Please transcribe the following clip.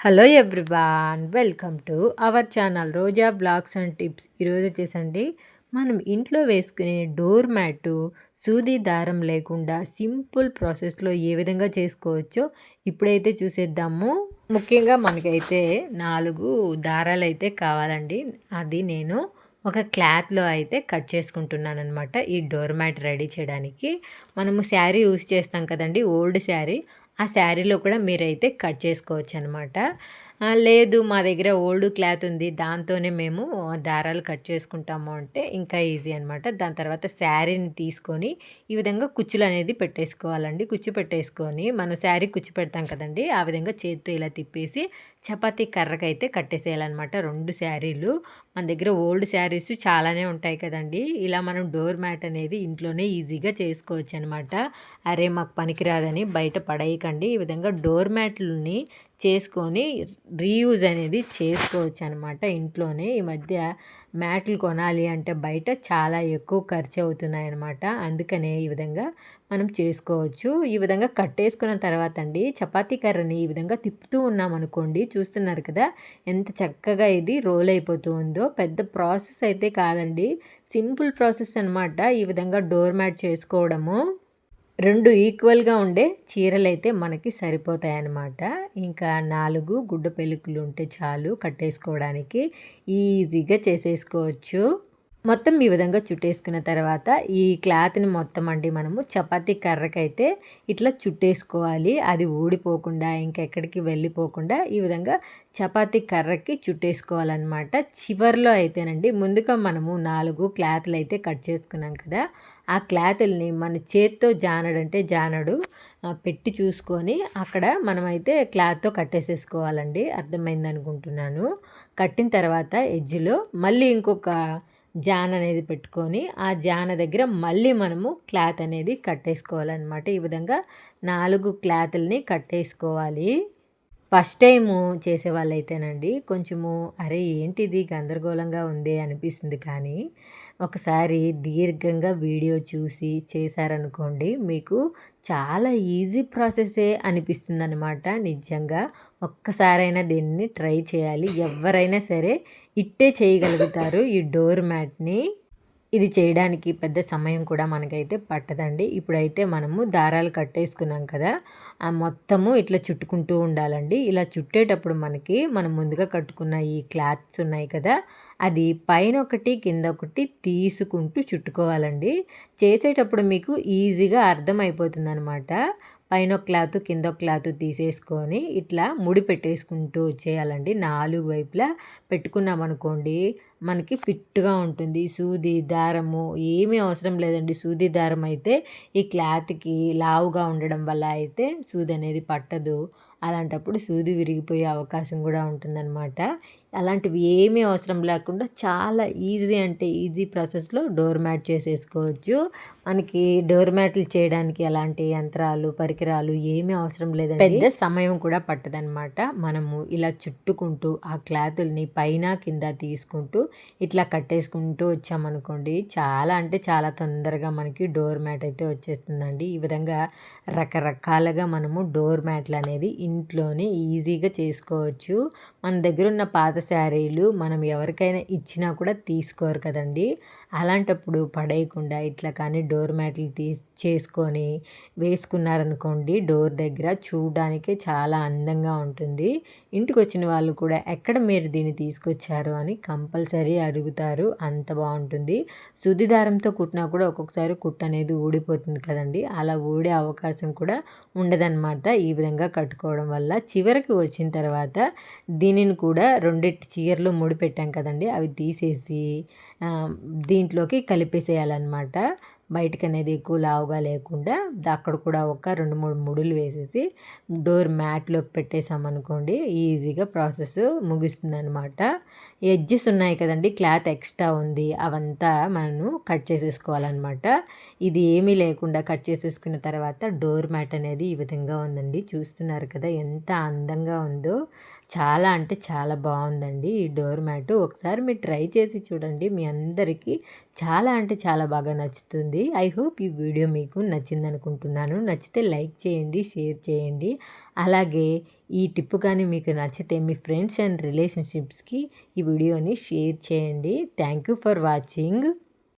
Hello everyone welcome to our channel Roja blogs and tips ఈరోజు వచ్చేసండి. మనం ఇంట్లో వేసుకునే డోర్ మ్యాటు సూది దారం లేకుండా సింపుల్ ప్రాసెస్లో ఏ విధంగా చేసుకోవచ్చో ఇప్పుడైతే చూసేద్దాము. ముఖ్యంగా మనకైతే నాలుగు దారాలు అయితే కావాలండి. అది నేను ఒక క్లాత్లో అయితే కట్ చేసుకుంటున్నాను అనమాట ఈ డోర్ మ్యాట్ రెడీ చేయడానికి. మనము శారీ యూస్ చేస్తాం కదండి ఓల్డ్ శారీ. ఆ శారీలో కూడా మీరైతే కట్ చేసుకోవచ్చు అనమాట లేదు మా దగ్గర ఓల్డ్ క్లాత్ ఉంది. దాంతోనే మేము దారాలు కట్ చేసుకుంటాము అంటే ఇంకా ఈజీ అనమాట దాని తర్వాత శారీని తీసుకొని ఈ విధంగా కుచ్చులు అనేది పెట్టేసుకోవాలండి. కుచ్చు పెట్టేసుకొని మనం శారీ కుచ్చు పెడతాం కదండి ఆ విధంగా చేతితో ఇలా తిప్పేసి చపాతీ కర్రకైతే కట్టేసేయాలన్నమాట. రెండు శారీలు. మన దగ్గర ఓల్డ్ శారీస్ చాలానే ఉంటాయి కదండి. ఇలా మనం డోర్ మ్యాట్ అనేది ఇంట్లోనే ఈజీగా చేసుకోవచ్చు అనమాట అరే మాకు పనికిరాదని బయట పడేయకండి. ఈ విధంగా డోర్ మ్యాట్లని చేసుకొని రీయూజ్ అనేది చేసుకోవచ్చు అనమాట ఇంట్లోనే. ఈ మధ్య మ్యాట్లు కొనాలి అంటే బయట చాలా ఎక్కువ ఖర్చు అవుతున్నాయి అనమాట అందుకనే ఈ విధంగా మనం చేసుకోవచ్చు. ఈ విధంగా కట్టేసుకున్న తర్వాత అండి చపాతీ కర్రని ఈ విధంగా తిప్పుతూ ఉన్నాం అనుకోండి చూస్తున్నారు కదా ఎంత చక్కగా ఇది రోల్ అయిపోతూ ఉందో. పెద్ద ప్రాసెస్ అయితే కాదండి. సింపుల్ ప్రాసెస్ అనమాట ఈ విధంగా డోర్ మ్యాట్ చేసుకోవడము. రెండు ఈక్వల్గా ఉండే చీరలైతే మనకి సరిపోతాయి అన్నమాట ఇంకా నాలుగు గుడ్డ పెలుకులు ఉంటే చాలు కట్టేసుకోవడానికి ఈజీగా చేసేసుకోవచ్చు. మొత్తం ఈ విధంగా చుట్టేసుకున్న తర్వాత ఈ క్లాత్ని మొత్తం అండి మనము చపాతీ కర్రకైతే ఇట్లా చుట్టేసుకోవాలి. అది ఊడిపోకుండా ఇంకెక్కడికి వెళ్ళిపోకుండా ఈ విధంగా చపాతీ కర్రకి చుట్టేసుకోవాలన్నమాట. చివరిలో అయితేనండి ముందుగా మనము నాలుగు క్లాత్లు అయితే కట్ చేసుకున్నాం కదా ఆ క్లాత్ల్ని మన చేత్తో జానడంటే జానడు పెట్టి చూసుకొని అక్కడ మనమైతే క్లాత్తో కట్టేసేసుకోవాలండి. అర్థమైంది అనుకుంటున్నాను కట్టిన తర్వాత ఎడ్జ్లో మళ్ళీ ఇంకొక జాన్ అనేది పెట్టుకొని ఆ జాన దగ్గర మళ్ళీ మనము క్లాత్ అనేది కట్టేసుకోవాలన్నమాట. ఈ విధంగా నాలుగు క్లాత్లని కట్టేసుకోవాలి. ఫస్ట్ టైము చేసే వాళ్ళైతేనండి కొంచెము అరే ఏంటిది? గందరగోళంగా ఉంది అనిపిస్తుంది కానీ ఒకసారి దీర్ఘంగా వీడియో చూసి చేశారనుకోండి మీకు చాలా ఈజీ ప్రాసెసే అనిపిస్తుంది అనమాట నిజంగా ఒక్కసారైనా దీన్ని ట్రై చేయాలి. ఎవరైనా సరే ఇట్టే చేయగలుగుతారు ఈ డోర్ మ్యాట్ని. ఇది చేయడానికి పెద్ద సమయం కూడా మనకైతే పట్టదండి. ఇప్పుడైతే మనము దారాలు కట్టేసుకున్నాం కదా ఆ మొత్తము ఇట్లా చుట్టుకుంటూ ఉండాలండి. ఇలా చుట్టేటప్పుడు మనకి మనం ముందుగా కట్టుకున్న ఈ క్లాత్స్ ఉన్నాయి కదా అది పైన ఒకటి కింద ఒకటి తీసుకుంటూ చుట్టుకోవాలండి. చేసేటప్పుడు మీకు ఈజీగా అర్థమైపోతుంది అనమాట పైన క్లాత్ కింద క్లాత్ తీసేసుకొని ఇట్లా ముడి పెట్టేసుకుంటూ వచ్చేయాలండి. నాలుగు వైపులా పెట్టుకున్నాం అనుకోండి మనకి ఫిట్గా ఉంటుంది. సూది దారము ఏమీ అవసరం లేదండి. సూది దారం అయితే ఈ క్లాత్కి లావుగా ఉండడం వల్ల అయితే సూది అనేది పట్టదు. అలాంటప్పుడు సూది విరిగిపోయే అవకాశం కూడా ఉంటుందన్నమాట. అలాంటివి ఏమీ అవసరం లేకుండా చాలా ఈజీ అంటే ఈజీ ప్రాసెస్లో డోర్ మ్యాట్ చేసేసుకోవచ్చు. మనకి డోర్ మ్యాట్లు చేయడానికి అలాంటి యంత్రాలు పరికరాలు ఏమీ అవసరం లేదండి. పెద్ద సమయం కూడా పట్టదనమాట మనము ఇలా చుట్టుకుంటూ ఆ క్లాతుల్ని పైన కింద తీసుకుంటూ ఇట్లా కట్టేసుకుంటూ వచ్చామనుకోండి చాలా అంటే చాలా తొందరగా మనకి డోర్ మ్యాట్ అయితే వచ్చేస్తుందండి. ఈ విధంగా రకరకాలుగా మనము డోర్ మ్యాట్లు అనేది ఇంట్లోనే ఈజీగా చేసుకోవచ్చు. మన దగ్గర ఉన్న పాత శారీలు మనం ఎవరికైనా ఇచ్చినా కూడా తీసుకోరు కదండి. అలాంటప్పుడు పడేయకుండా ఇట్లా కానీ డోర్ మ్యాట్లు తీ చేసుకొని వేసుకున్నారనుకోండి డోర్ దగ్గర చూడడానికి చాలా అందంగా ఉంటుంది. ఇంటికి వచ్చిన వాళ్ళు కూడా ఎక్కడ మీరు దీన్ని తీసుకొచ్చారు అని కంపల్సరీ అడుగుతారు. అంత బాగుంటుంది. సుది దారంతో కుట్టినా కూడా ఒక్కొక్కసారి కుట్ట అనేది ఊడిపోతుంది కదండి. అలా ఊడే అవకాశం కూడా ఉండదన్నమాట ఈ విధంగా కట్టుకోవడం వల్ల. చివరికి వచ్చిన తర్వాత దీనిని కూడా రెండిటి చీరలు ముడిపెట్టాం కదండి. అవి తీసేసి దీంట్లోకి కలిపేసేయాలన్నమాట. బయటకు అనేది ఎక్కువ లావుగా లేకుండా అక్కడ కూడా ఒక రెండు మూడు ముడులు వేసేసి డోర్ మ్యాట్లోకి పెట్టేసామనుకోండి ఈజీగా ప్రాసెస్ ముగిస్తుంది అనమాట ఎడ్జెస్ ఉన్నాయి కదండి క్లాత్ ఎక్స్ట్రా ఉంది అవంతా మనము కట్ చేసేసుకోవాలన్నమాట. ఇది ఏమీ లేకుండా కట్ చేసేసుకున్న తర్వాత డోర్ మ్యాట్ అనేది ఈ విధంగా ఉందండి. చూస్తున్నారు కదా ఎంత అందంగా ఉందో. చాలా అంటే చాలా బాగుందండి ఈ డోర్ మ్యాట్. ఒకసారి మీరు ట్రై చేసి చూడండి. మీ అందరికీ చాలా అంటే చాలా బాగా నచ్చుతుంది. ఐ హోప్ ఈ వీడియో మీకు నచ్చింది అనుకుంటున్నాను నచ్చితే లైక్ చేయండి షేర్ చేయండి. అలాగే ఈ టిప్ కానీ మీకు నచ్చితే మీ ఫ్రెండ్స్ అండ్ రిలేషన్షిప్స్కి ఈ వీడియోని షేర్ చేయండి. Thank you for watching.